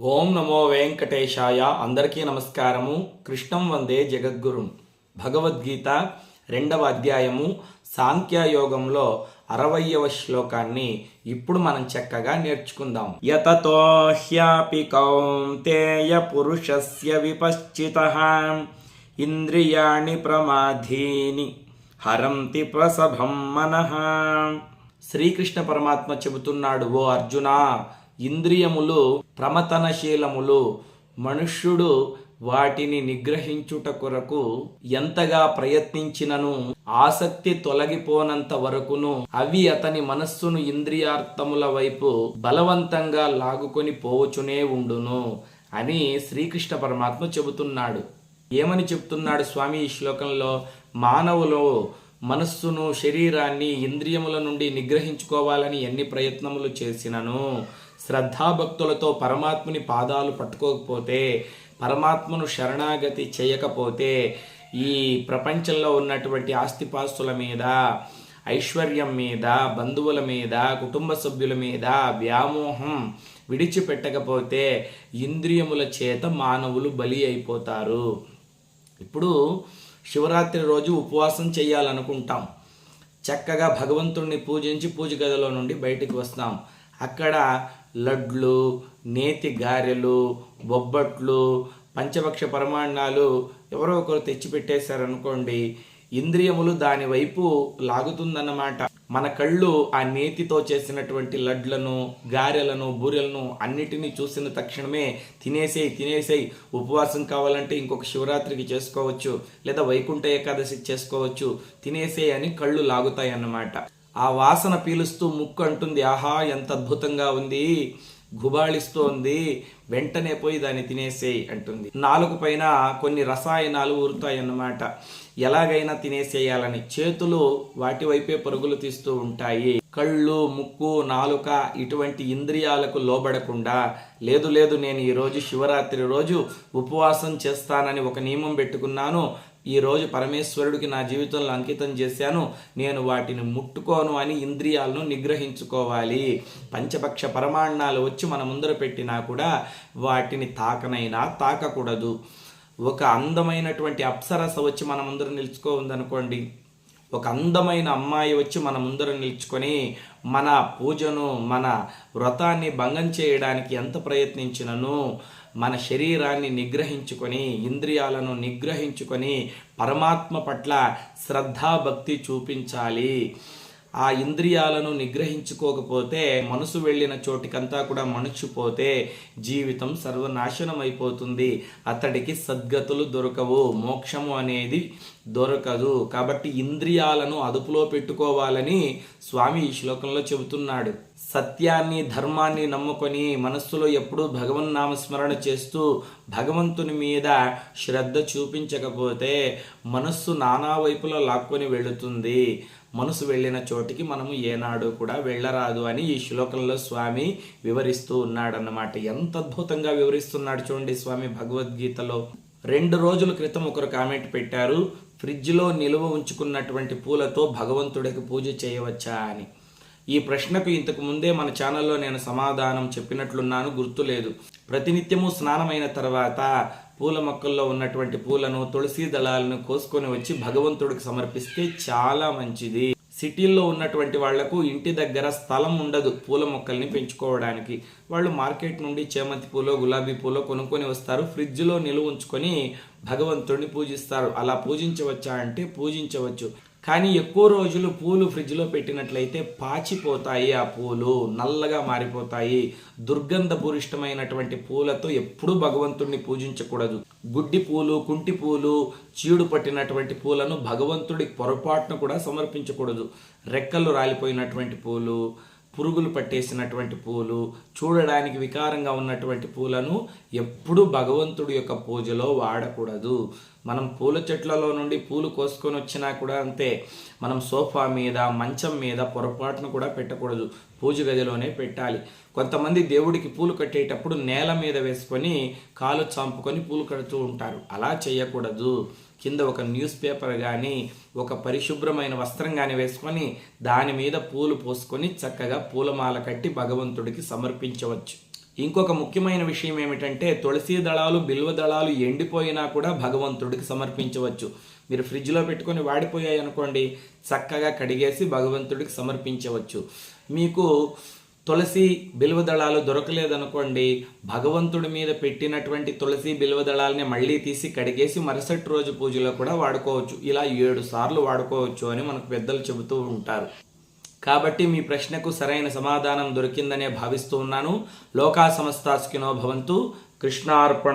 ఓం నమో వెంకటేశాయ. అందరికీ నమస్కారము. కృష్ణం వందే జగద్గురు. భగవద్గీత రెండవ అధ్యాయము సాంఖ్యయోగంలో అరవయవ శ్లోకాన్ని ఇప్పుడు మనం చక్కగా నేర్చుకుందాం. యతతో హ్యాపి కౌంతేయ పురుషస్య విపశ్చిత. ఇంద్రియాణి ప్రమాధీని హరంతి ప్రసభం మనః. శ్రీకృష్ణ పరమాత్మ చెబుతున్నాడు ఓ అర్జున ఇంద్రియములు ప్రమతనశీలములు మనుష్యుడు వాటిని నిగ్రహించుట కొరకు ఎంతగా ప్రయత్నించినను ఆసక్తి తొలగిపోనంత వరకును అవి అతని మనస్సును ఇంద్రియార్థముల వైపు బలవంతంగా లాగుకొని పోవచునే ఉండును అని శ్రీకృష్ణ పరమాత్మ చెబుతున్నాడు. ఏమని చెప్తున్నాడు స్వామి ఈ శ్లోకంలో? మానవులు మనస్సును శరీరాన్ని ఇంద్రియముల నుండి నిగ్రహించుకోవాలని ఎన్ని ప్రయత్నములు చేసినను? శ్రద్ధాభక్తులతో పరమాత్ముని పాదాలు పట్టుకోకపోతే పరమాత్మను శరణాగతి చేయకపోతే ఈ ప్రపంచంలో ఉన్నటువంటి ఆస్తిపాస్తుల మీద ఐశ్వర్యం మీద బంధువుల మీద కుటుంబ సభ్యుల మీద వ్యామోహం విడిచిపెట్టకపోతే ఇంద్రియముల చేత మానవులు బలి అయిపోతారు. ఇప్పుడు శివరాత్రి రోజు ఉపవాసం చేయాలనుకుంటాం. చక్కగా భగవంతుణ్ణి పూజించి పూజ గదిలో నుండి బయటికి వస్తాం. అక్కడ లడ్లు నేతి గారెలు బొబ్బట్లు పంచభక్ష పరమాణాలు ఎవరో ఒకరు తెచ్చిపెట్టేశారనుకోండి ఇంద్రియములు దాని వైపు లాగుతుందన్నమాట. మన కళ్ళు ఆ నేతితో చేసినటువంటి లడ్లను గారెలను బూరెలను అన్నిటినీ చూసిన తక్షణమే తినేసేయి తినేసేయి. ఉపవాసం కావాలంటే ఇంకొక శివరాత్రికి చేసుకోవచ్చు లేదా వైకుంఠ ఏకాదశి చేసుకోవచ్చు. తినేసేయి అని కళ్ళు లాగుతాయి అన్నమాట ఆ వాసన పీలుస్తూ ముక్కు అంటుంది ఆహా ఎంత అద్భుతంగా ఉంది. గుబాళిస్తోంది. వెంటనే పోయి దాన్ని తినేసేయి అంటుంది. నాలుగు పైన కొన్ని రసాయనాలు ఊరుతాయి అన్నమాట ఎలాగైనా తినేసేయాలని. చేతులు వాటి వైపే పరుగులు తీస్తూ ఉంటాయి. కళ్ళు ముక్కు నాలుక ఇటువంటి ఇంద్రియాలకు లోబడకుండా లేదు లేదు నేను ఈరోజు శివరాత్రి రోజు ఉపవాసం చేస్తానని ఒక నియమం పెట్టుకున్నాను. ఈ రోజు పరమేశ్వరుడికి నా జీవితంలో అంకితం చేశాను. నేను వాటిని ముట్టుకోను అని ఇంద్రియాలను నిగ్రహించుకోవాలి. పంచపక్ష పరమాణాలు వచ్చి మన ముందర పెట్టినా కూడా వాటిని తాకనైనా తాకకూడదు. ఒక అందమైనటువంటి అప్సరస వచ్చి మన ముందర నిలుచుకోవుందనుకోండి. ఒక అందమైన అమ్మాయి వచ్చి మన ముందర నిల్చుకొని మన పూజను మన వ్రతాన్ని భంగం చేయడానికి ఎంత ప్రయత్నించినను? మన శరీరాన్ని నిగ్రహించుకొని ఇంద్రియాలను నిగ్రహించుకొని పరమాత్మ పట్ల శ్రద్ధాభక్తి చూపించాలి. ఆ ఇంద్రియాలను నిగ్రహించుకోకపోతే మనసు వెళ్ళిన చోటికంతా కూడా మణుచుపోతే జీవితం సర్వనాశనం అయిపోతుంది అతడికి సద్గతులు దొరకవు మోక్షము అనేది దొరకదు. కాబట్టి ఇంద్రియాలను అదుపులో పెట్టుకోవాలని స్వామి ఈ శ్లోకంలో చెబుతున్నాడు. సత్యాన్ని ధర్మాన్ని నమ్ముకొని మనస్సులో ఎప్పుడూ భగవన్ నామస్మరణ చేస్తూ భగవంతుని మీద శ్రద్ధ చూపించకపోతే మనస్సు నానా వైపులో లాక్కొని వెళుతుంది. మనసు వెళ్ళిన చోటికి మనము ఏనాడు కూడా వెళ్ళరాదు అని ఈ శ్లోకంలో స్వామి వివరిస్తూ ఉన్నాడన్నమాట. ఎంత అద్భుతంగా వివరిస్తున్నాడు చూడండి స్వామి భగవద్గీతలో. రెండు రోజుల క్రితం ఒకరు కామెంట్ పెట్టారు ఫ్రిడ్జ్లో నిలువ ఉంచుకున్నటువంటి పూలతో భగవంతుడికి పూజ చేయవచ్చా? అని. ఈ ప్రశ్నకు ఇంతకు ముందే మన ఛానల్లో నేను సమాధానం చెప్పినట్లున్నాను గుర్తులేదు. ప్రతినిత్యము స్నానమైన తర్వాత పూల మొక్కల్లో ఉన్నటువంటి పూలను తులసి దళాలను కోసుకొని వచ్చి భగవంతుడికి సమర్పిస్తే చాలా మంచిది. సిటీల్లో ఉన్నటువంటి వాళ్ళకు ఇంటి దగ్గర స్థలం ఉండదు పూల మొక్కల్ని పెంచుకోవడానికి. వాళ్ళు మార్కెట్ నుండి చేమంతి పూలో గులాబీ పూలో కొనుక్కొని వస్తారు. ఫ్రిడ్జ్లో నిలువ ఉంచుకొని భగవంతుడిని పూజిస్తారు. అలా పూజించవచ్చా అంటే పూజించవచ్చు. కానీ ఎక్కువ రోజులు పూలు ఫ్రిడ్జ్లో పెట్టినట్లయితే పాచిపోతాయి ఆ పూలు నల్లగా మారిపోతాయి. దుర్గంధపూరిష్టమైనటువంటి పూలతో ఎప్పుడూ భగవంతుడిని పూజించకూడదు. గుడ్డి పూలు కుంటి పూలు చీడు పట్టినటువంటి పూలను భగవంతుడి పొరపాటును కూడా సమర్పించకూడదు. రెక్కలు రాలిపోయినటువంటి పూలు పురుగులు పట్టేసినటువంటి పూలు చూడడానికి వికారంగా ఉన్నటువంటి పూలను ఎప్పుడూ భగవంతుడి యొక్క పూజలో వాడకూడదు. మనం పూల చెట్లలో నుండి పూలు కోసుకొని వచ్చినా కూడా అంతే. మనం సోఫా మీద మంచం మీద పొరపాటును కూడా పెట్టకూడదు. పూజ గదిలోనే పెట్టాలి. కొంతమంది దేవుడికి పూలు కట్టేటప్పుడు నేల మీద వేసుకొని కాలు చాంపుకొని పూలు కడుతూ ఉంటారు. అలా చేయకూడదు. కింద ఒక న్యూస్ పేపర్ కానీ ఒక పరిశుభ్రమైన వస్త్రం కానీ వేసుకొని దాని మీద పూలు పోసుకొని చక్కగా పూలమాల కట్టి భగవంతుడికి సమర్పించవచ్చు. ఇంకొక ముఖ్యమైన విషయం ఏమిటంటే తులసి దళాలు బిల్వ దళాలు ఎండిపోయినా కూడా భగవంతుడికి సమర్పించవచ్చు. మీరు ఫ్రిడ్జ్లో పెట్టుకొని వాడిపోయాయి అనుకోండి చక్కగా కడిగేసి భగవంతుడికి సమర్పించవచ్చు. మీకు తులసి బిల్వ దళాలు దొరకలేదనుకోండి భగవంతుడి మీద పెట్టినటువంటి తులసి బిల్వ దళాలని మళ్ళీ తీసి కడిగేసి మరుసటి రోజు పూజలో కూడా వాడుకోవచ్చు. ఇలా ఏడు సార్లు వాడుకోవచ్చు అని మనకు పెద్దలు చెబుతూ ఉంటారు. కాబట్టి మీ ప్రశ్నకు సరైన సమాధానం దొరికిందనే భావిస్తూ ఉన్నాను. లోకా సమస్తాస్కినో భవంతు. కృష్ణార్పణ.